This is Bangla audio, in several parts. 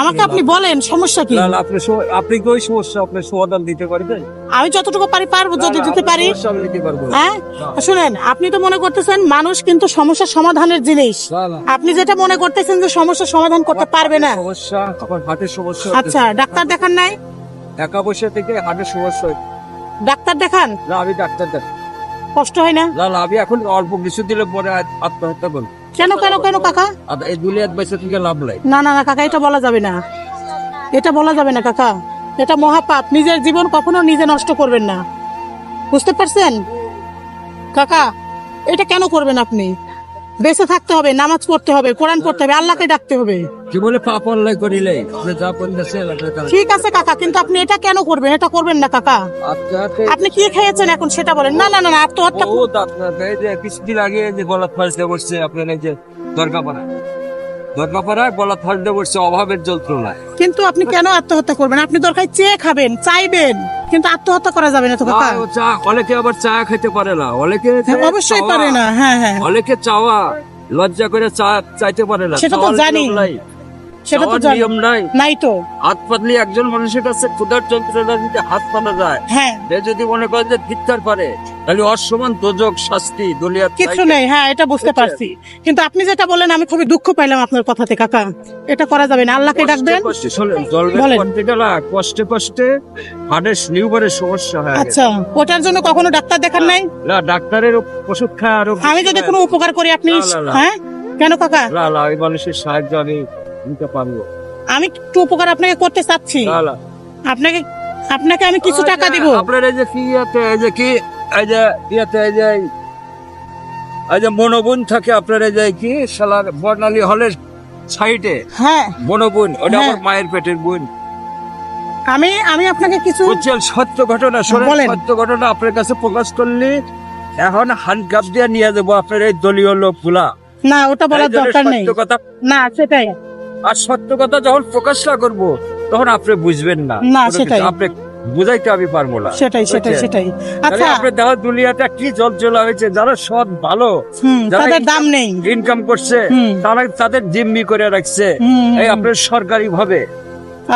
আমাকে আপনি বলেন সমস্যা কি? আপনি আপনি কি ওই সমস্যা? আপনার সমাধান দিতে পারবেন? আমি যতটুকু পারি পারব যদি দিতে পারি। হ্যাঁ? শুনেন আপনি তো মনে করতেছেন মানুষ কিন্তু সমস্যার সমাধানের জিনিস। আপনি যেটা মনে করতেছেন যে সমস্যার সমাধান করতে পারবে না। সমস্যা আমার হার্টের সমস্যা আচ্ছা ডাক্তার দেখান নাই? একা বসে থেকে হার্টের সমস্যা ডাক্তার দেখান? না আমি ডাক্তার দেখ কষ্ট হয় না? না না আমি এখন অল্প কিছু দিলে পরে আত্মহত্যা করব। কেন কেন কেন কাকা? এই দুলিয়াত বেঁচে থেকে লাভ নাই। না না না কাকা এটা বলা যাবে না। এটা বলা যাবে না কাকা। এটা মহাপাপ। নিজের জীবন কখনো নিজে নষ্ট করবেন না। বুঝতে পারছেন? কাকা এটা কেন করবেন আপনি? বেঁচে থাকতে হবে নামাজ পড়তে হবে কোরআন পড়তে হবে আল্লাহকে ডাকতে হবে। কি বলে পাপ অন্যায় করিলে? ঠিক আছে কাকা কিন্তু আপনি এটা কেন করবেন? এটা করবেন না কাকা। আপনি কি খেয়েছেন এখন সেটা বলেন। না না না আত্মহত্যা কিছুদিন আগে যে গলাত ফাঁসতে বসছে আপনার এই যে দরগাপাড়া ফাঁসতে বসছে অভাবের যন্ত্রণায় কিন্তু আপনি কেন আত্মহত্যা করবেন? আপনি দরকার চেয়ে খাবেন চাইবেন। কিন্তু আত্মহত্যা করা যাবে না তো কাকা চা অনেকে আবার চা খেতে পারে না। অনেকে হ্যাঁ, অবশ্যই পারে না। হ্যাঁ হ্যাঁ। অনেকে চাওয়া লজ্জা করে চা চাইতে পারে না। সেটা তো জানি। সেটা তো জানি। নিয়ম নাই। নাই তো। হাত পাতলি একজন মানুষের কাছে ক্ষুধার যন্ত্রণা যদি হাত পানা যায়। হ্যাঁ। যদি মনে করেন যে ভিক্ষার পারে তাহলে অসমান দোজক শাস্তি দলিয়াত কিছু নেই হ্যাঁ এটা বুঝতে পারছি। কিন্তু আপনি যেটা বললেন আমি খুবই দুঃখ পাইলাম আপনার কথাতে কাকা। এটা করা যাবে না আল্লাহকে ডাকবেন। কষ্টে বলেন। কষ্টে হার্টের লিভারের সমস্যা হয় আচ্ছা ওটার জন্য কখনো ডাক্তার দেখান নাই? না ডাক্তারের ওষুধ খায় আরও আমি যদি কোনো উপকার করি আপনি। হ্যাঁ? কেন কাকা? না না এই মানুষের সাহায্য আমি নিতে পারব। আমি একটু উপকার আপনাকে করতে চাচ্ছি। আপনাকে আপনাকে আমি কিছু টাকা দিব। আপনার এই যে কি এই যে কি এই যে ইয়াতে এই যে এই যে মনোবন থাকে আপনার কি শালার বর্ণালী হলের সাইডে? হ্যাঁ। বনবন ওটা হ্যাঁ। আমার মায়ের পেটের বোন। আমি আমি আপনাকে কিছু সত্য ঘটনা সত্য ঘটনা আপনার কাছে প্রকাশ করলে এখন হানকাপ দিয়ে নিয়ে যাব আপনার এই দলীয় লোকগুলা। না ওটা বলার দরকার নেই। কথা না সেটাই। আর সত্য কথা যখন প্রকাশ না করব তখন আপনি বুঝবেন না। না, সেটাই। আপনি বুঝাইতে আমি পারব না। সেটাই সেটাই সেটাই। আচ্ছা। আপনার দেওয়া দুনিয়াটা কি জল হয়েছে? যারা সৎ ভালো তাদের দাম নেই। ইনকাম করছে তারা তাদের জিম্মি করে রাখছে। এই আপনার সরকারি ভাবে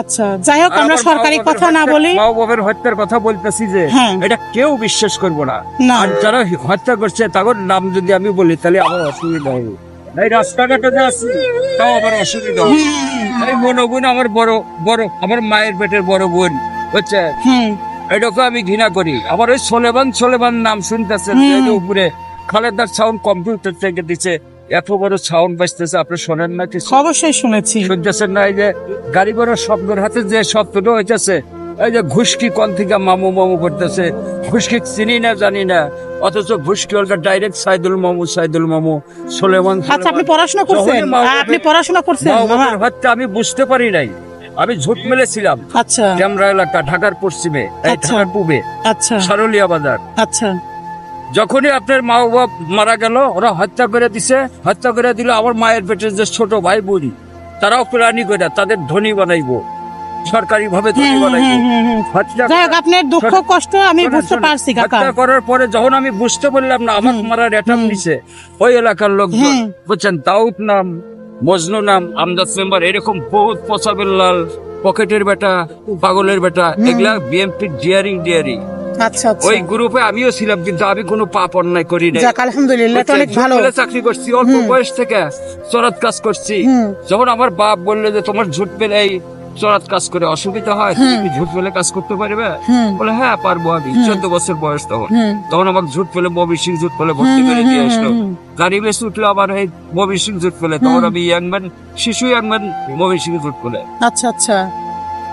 আচ্ছা যাই হোক আমরা সরকারি কথা না বলি। মা বাবার হত্যার কথা বলতেছি যে হ্যাঁ। এটা কেউ বিশ্বাস করব না। আর যারা হত্যা করছে তাদের নাম যদি আমি বলি তাহলে আমার অসুবিধা হবে। এই রাস্তাঘাটে যে আছি তাও আমার অসুবিধা হবে। এই মনো বোন আমার বড় বড় আমার মায়ের পেটের বড় বোন। হচ্ছে এটাকে আমি ঘৃণা করি। আবার ওই সোলেবান সোলেবান নাম শুনতেছেন এই যে উপরে খালেদার সাউন্ড কম্পিউটার থেকে দিচ্ছে এত বড় সাউন্ড বাজতেছে আপনি শোনেন না কিছু? অবশ্যই শুনেছি। শুনতেছেন না এই যে গাড়ি বড় শব্দের হাতে যে শব্দটা হইতেছে এই যে ঘুষকি কোন থেকে মামু মামু করতেছে। ঘুষকি চিনি না জানি না। অথচ ঘুষকি ওলটা ডাইরেক্ট সাইদুল মামু সাইদুল মামু সোলেমান আচ্ছা আপনি পড়াশোনা করছেন? আপনি পড়াশোনা করছেন হত্যা আমি বুঝতে পারি নাই। আমি ঝুট মেলেছিলাম। আচ্ছা। ক্যামরা এলাকা ঢাকার পশ্চিমে আচ্ছা। ঢাকার পূবে আচ্ছা। সারুলিয়া বাজার। আচ্ছা। যখনই আপনার মা বাবা মারা গেল ওরা হত্যা করে দিছে হত্যা করে দিল আমার মায়ের পেটের যে ছোট ভাই বোন তারাও প্রাণী করে তাদের ধনী বানাইবো। সরকারি ভাবে আপনার দুঃখ কষ্ট আমি বুঝতে পারছি হত্যা করার পরে যখন আমি বুঝতে পারলাম না আমার মারার অ্যাটাম হুম। দিছে ওই এলাকার লোকজন হুম। বুঝছেন দাউদ নাম মজনু নাম আমদাদ মেম্বার এরকম বহুত লাল পকেটের বেটা পাগলের বেটা এগুলা বিএনপি ডিয়ারিং ডিয়ারিং ওই গ্রুপে আমিও ছিলাম কিন্তু আমি কোনো পাপ অন্যায় করি নাই। আলহামদুলিল্লাহ অনেক ভালো। চাকরি করছি অল্প বয়স থেকে চরাত কাজ করছি। যখন আমার বাপ বলল যে তোমার ঝুট পেলে এই চরাত কাজ করে অসুবিধা হয় তুমি ঝুট মেলে কাজ করতে পারবে? বলে হ্যাঁ পারব আমি। চোদ্দ বছর বয়স তখন। তখন আমাকে ঝুট পেলে মবি সিং ঝুট পেলে ভর্তি করে দিয়ে আসলো। গাড়ি বেশ উঠল আবার এই মবি সিং ঝুট পেলে তখন আমি ইয়াংম্যান শিশু ইয়াংম্যান মবি সিং ঝুট পেলে আচ্ছা আচ্ছা।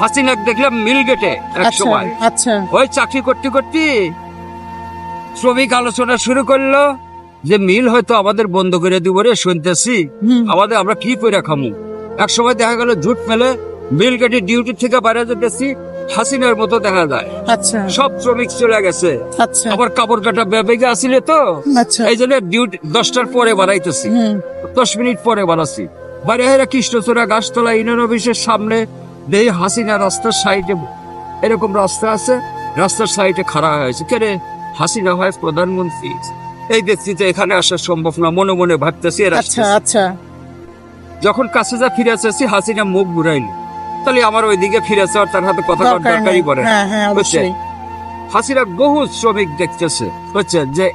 হাসিনাক দেখলাম মিল গেটে এক আচ্ছা সময়। আচ্ছা। ওই চাকরি করতে করতে শ্রমিক আলোচনা শুরু করল যে মিল হয়তো আমাদের বন্ধ করে দিব রে শুনতেছি। আমাদের আমরা কি করে খামু? এক সময় দেখা গেল ঝুট মেলে মিল গেটে ডিউটি থেকে বাইরে যেতেছি হাসিনার মতো দেখা যায়। আচ্ছা। সব শ্রমিক চলে গেছে। আচ্ছা। আবার কাপড় কাটা বেগে আসিলে তো আচ্ছা। এই জন্য ডিউটি দশটার পরে বাড়াইতেছি দশ মিনিট পরে বাড়াচ্ছি বাইরে হেরা কৃষ্ণচূড়া গাছতলা ইউনিয়ন অফিসের সামনে দেই হাসিনা রাস্তার সাইডে এরকম রাস্তা আছে রাস্তার সাইডে খাড়া হয়েছে কেরে হাসিনা হয় প্রধানমন্ত্রী। এই ব্যক্তিতে এখানে আসা সম্ভব না মনে মনে ভাবতেছি আচ্ছা আচ্ছা। যখন কাছে যা ফিরে আসছি হাসিনা মুখ ঘুরাইল। তাহলে আমার ওইদিকে ফিরেছে আর তার হাতে কথা দরকারই পড়ে। হ্যাঁ হ্যাঁ বুঝছেন? অবশ্যই। বহু শ্রমিক দেখতেছে বুঝছেন? যে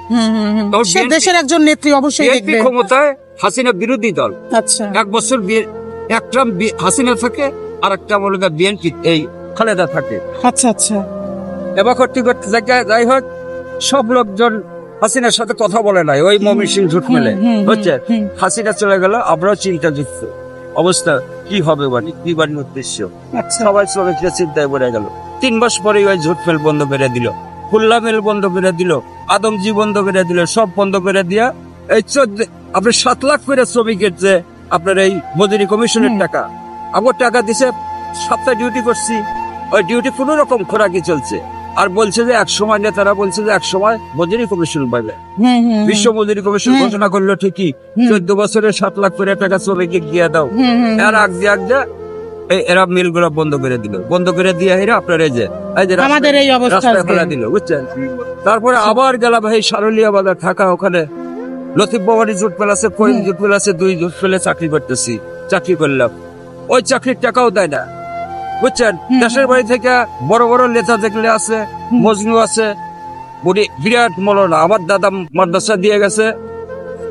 দেশের একজন নেত্রী অবশ্যই দেখবে। ক্ষমতায় হাসিনা বিরোধী দল। আচ্ছা। এক বছর এক ট্রাম হাসিনা থাকে আর একটা বলে বিএনপি এই খালেদা থাকে। আচ্ছা আচ্ছা। এবার করতে করতে জায়গায় যাই হোক সব লোকজন হাসিনার সাথে কথা বলে নাই ওই মমিন সিং ঝুট মেলে হচ্ছে হাসিনা চলে গেল আমরাও চিন্তা যুক্ত অবস্থা। কি হবে মানে? কি বাড়ির উদ্দেশ্য? আচ্ছা। সবাই শ্রমিকরা চিন্তায় পড়ে গেল। তিন মাস পরে ওই ঝুট ফেল বন্ধ করে দিল। খুল্লা মেল বন্ধ করে দিল। আদমজি বন্ধ করে দিল। সব বন্ধ করে দিয়া এই চোদ্দ আপনার সাত লাখ করে শ্রমিকের যে আপনার এই মজুরি কমিশনের টাকা আমার টাকা দিছে সপ্তাহে ডিউটি করছি। ওই ডিউটি কোনো রকম খোরাকি চলছে। আর বলছে যে এক সময় নেতারা বলছে যে এক সময় মজুরি কমিশন পাবে। হুম, হুম, বিশ্ব মজুরি কমিশন ঘোষণা করল ঠিকই। চোদ্দ বছরে সাত লাখ করে টাকা শ্রমিককে দিয়ে দাও। হুম, আগ দিয়ে আগ দিয়ে এরা মিলগুলো বন্ধ করে দিল। বন্ধ করে দিয়ে হেরা আপনার এই যে আমাদের এই অবস্থা রাস্তায় ফেলা দিল বুঝছেন? তারপরে আবার গেলাম ভাই সারলিয়া বাজার থাকা ওখানে। লতিফ বাবারি জুট পেলাছে করিম জুট পেলাছে দুই জুট পেলে চাকরি করতেছি চাকরি করলাম। ওই চাকরির টাকাও দেয় না। বুঝছেন? দেশের বাড়ি থেকে বড় বড় নেতা দেখলে আছে মজনু আছে বুড়ি বিরাট মলনা। আমার দাদা মাদ্রাসা দিয়ে গেছে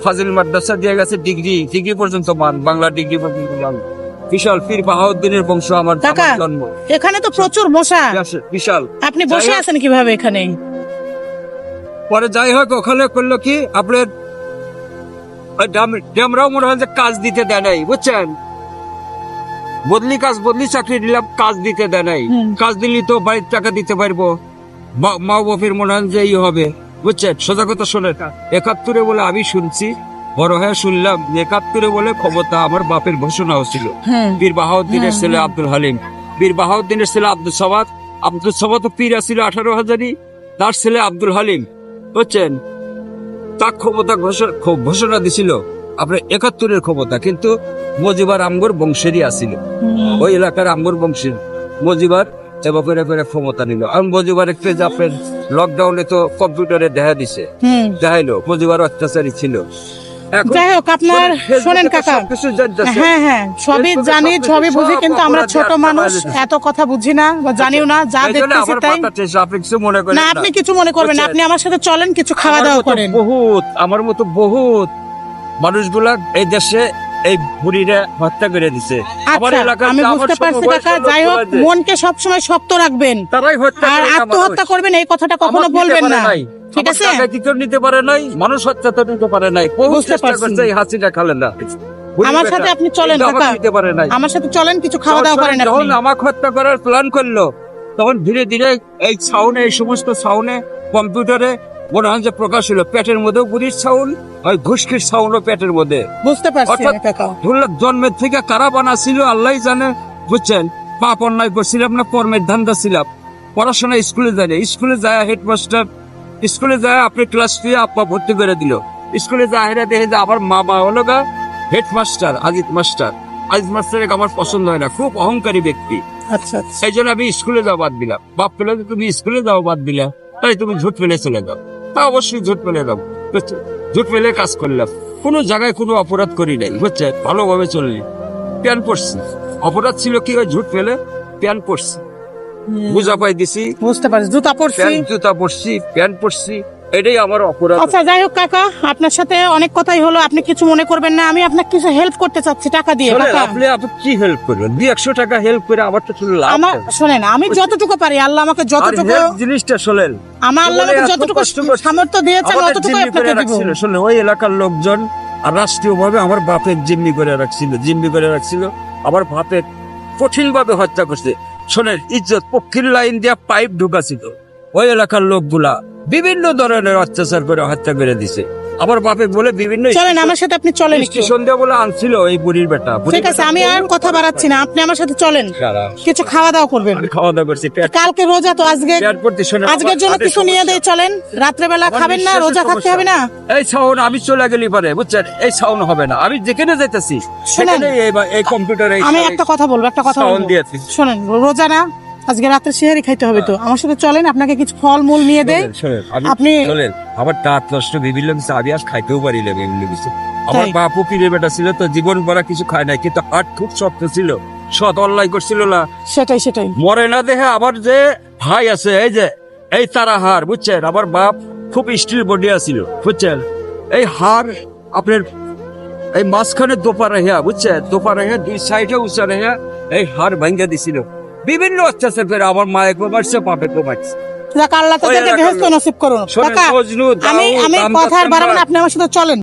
ফাজিল মাদ্রাসা দিয়ে গেছে ডিগ্রি ডিগ্রি পর্যন্ত মান বাংলা ডিগ্রি পর্যন্ত মান। বিশাল পীর বাহাউদ্দিনের বংশ আমার জন্ম। এখানে তো প্রচুর মশা। বিশাল- বিশাল। আপনি বসে আছেন কীভাবে এখানে? পরে যাই হোক ওখানে করল কি? আপনার ড্যামরাও মনে হয় যে কাজ দিতে দেয় নাই বুঝছেন? বদলি কাজ বদলি চাকরি দিলাম কাজ দিতে দেয় নাই। কাজ দিলি তো বাড়ির টাকা দিতে পারব। মা বাপের মনে হয় যে হবে। বুঝছেন? সোজা কথা শোনেন। একাত্তরে বলে আমি শুনছি বড় হয়ে শুনলাম একাত্তরে বলে ক্ষমতা আমার বাপের ঘোষণা হচ্ছিল হুম বীর বাহাউদ্দিনের ছেলে আব্দুল হালিম। বীর বাহাউদ্দিনের ছেলে আব্দুল সবাদ আব্দুল সবাদ পীর আছিল আঠারো হাজারি তার ছেলে আব্দুল হালিম। বুঝছেন? তার ক্ষমতা ঘোষণা ঘোষণা দিছিল। আপনার একাত্তরের ক্ষমতা কিন্তু মজিবার আমগর বংশেরই আসিল ওই এলাকার আমগর বংশের মজিবার এবার করে করে ক্ষমতা নিল। আমি মজিবার একটু যে আপনার লকডাউনে তো কম্পিউটারে দেখা দিছে। দেখাইলো মজিবার অত্যাচারী ছিল। যাই হোক আপনার শোনেন কাকা। হ্যাঁ হ্যাঁ সবই জানি সবই বুঝি কিন্তু আমরা ছোট মানুষ এত কথা বুঝি না বা জানিও না যা দেখতেছি তাই। আপনি কিছু মনে করেন না না। আপনি কিছু মনে করবেন না আপনি আমার সাথে চলেন কিছু খাওয়া দাওয়া করেন। বহুত আমার মতো বহুত মানুষগুলা এই দেশে এই বুড়িরা হত্যা করে দিছে। আমার আচ্ছা এলাকার আমি বুঝতে পারছি কাকা যাই হোক মনকে সবসময় শক্ত রাখবেন। তারাই হত্যা আর আত্মহত্যা। করবেন এই কথাটা কখনো বলবেন না। ঠিক আছে? নিতে পারে নাই? মানুষ হত্যা তো নিতে পারে নাই। বুঝতে চেষ্টা পারছি। এই হাসিটা খালেন না আমার সাথে আপনি চলেন, কাকা। নিতে পারে নাই। আমার সাথে চলেন কিছু খাওয়া দাওয়া করেন যখন আপনি। আমাকে হত্যা করার প্ল্যান করল তখন ধীরে ধীরে এই সাউনে এই সমস্ত সাউনে কম্পিউটারে মনে হয় যে প্রকাশ হলো পেটের মধ্যে বুড়ির সাউন্ড ওই ঘুষকির সাউন্ডও পেটের মধ্যে। বুঝতে পারছি জন্মের থেকে কারা বানাছিল আল্লাহ জানে। বুঝছেন? পাপ অন্যায় করছিলাম না কর্মের ধান্দা ছিলাম। পড়াশোনা স্কুলে যায় স্কুলে যায় হেডমাস্টার স্কুলে যায় আপনি ক্লাস টুয়ে আপা ভর্তি করে দিল। স্কুলে যায় হেরা দেখে যে আমার মামা হলো গা headmaster Ajit master. Ajit master আমার পছন্দ হয় না খুব অহংকারী ব্যক্তি। আচ্ছা আচ্ছা। সেই জন্য আমি স্কুলে যাওয়া বাদ দিলাম। বাপ পেলে তুমি স্কুলে যাওয়া বাদ দিলা তাই তুমি ঝুট ফেলে চলে যাও। তা অবশ্যই ঝুট মেলে বুঝছ? ঝুট মেলে কাজ করলাম। কোনো জায়গায় কোনো অপরাধ করি নাই বুঝছে ভালোভাবে চললি। প্যান পড়ছি। অপরাধ ছিল কি ওই ঝুট মেলে প্যান পড়ছি। বুঝা পাই দিছি বুঝতে পারছি। জুতা পড়ছি জুতা পড়ছি প্যান পড়ছি এটাই আমার অপরাধ। আচ্ছা যাই হোক কাকা আপনার সাথে অনেক কথাই হলো আপনি কিছু মনে করবেন না আমি আপনাকে কিছু হেল্প করতে চাচ্ছি টাকা দিয়ে কাকা। আপনি আপনি কি হেল্প করবেন? দুই একশো টাকা হেল্প করে আমার তো লাভ আমার। শোনেন আমি যতটুকু পারি আল্লাহ আমাকে যতটুকু জিনিসটা শোনেন। আমার আল্লাহ আমাকে যতটুকু সামর্থ্য করে আপনাকে দিব। শুনে ওই এলাকার লোকজন আর রাষ্ট্রীয় ভাবে আমার বাপের জিম্মি করে রাখছিল জিম্মি করে রাখছিল। আমার বাপের কঠিন ভাবে হত্যা করছে। শোনেন ইজ্জত পক্ষীর লাইন দিয়া পাইপ ঢুকাছিল। ওই এলাকার লোকগুলা বিভিন্ন ধরনের অত্যাচার করে হত্যা করে দিছে। আমার বাপে বলে বিভিন্ন চলেন আমার সাথে আপনি চলেন একটু। স্টেশন দিয়ে বলে আনছিল এই বুড়ির বেটা। ঠিক আছে আমি আর কথা বাড়াচ্ছি না আপনি আমার সাথে চলেন। কিছু খাওয়া দাওয়া করবেন। খাওয়া দাওয়া করছি কালকে রোজা তো আজকে আজকের জন্য কিছু নিয়ে। দেয় চলেন। রাত্রেবেলা আমার খাবেন না রোজা থাকতে হবে না। এই সাউন্ড আমি চলে গেলি পারে বুঝছেন? এই সাউন্ড হবে না। আমি যেখানে যাইতেছি সেখানে এই এই কম্পিউটারে আমি একটা কথা বলব একটা কথা বলব। শোনেন রোজা না আজকে রাতে সিহারি খাইতে হবে তো। আমার সাথে চলেন আপনাকে কিছু ফল মূল নিয়ে দেয় আপনি- শোনেন, আমার দাঁত নষ্ট বিভিন্ন আমি আর খাইতেও পারি না বিভিন্ন কিছু আমার বাপু পীরে বেটা ছিল তো জীবন ভরা কিছু খায় নাই কিন্তু হাট খুব শক্ত ছিল। সৎ অন্যায় করছিল না। সেটাই সেটাই। মরে না দেখে আমার যে ভাই আছে এই যে এই তারা হার বুঝছেন? আমার বাপ খুব স্টিল বডি আছিল বুঝছেন? এই হার আপনার এই মাঝখানে দোপার রেহা বুঝছেন? দোপার রেহা দুই সাইডে উঁচা রেহা এই হার ভাঙ্গা দিছিল। বিভিন্ন অত্যাচার করে আমার বাপে আল্লাহ তাদেরকে বেহেস্ত নসিব করুন। আমি আমি কথা আর বাড়াবো না না। আপনি আমার সাথে চলেন।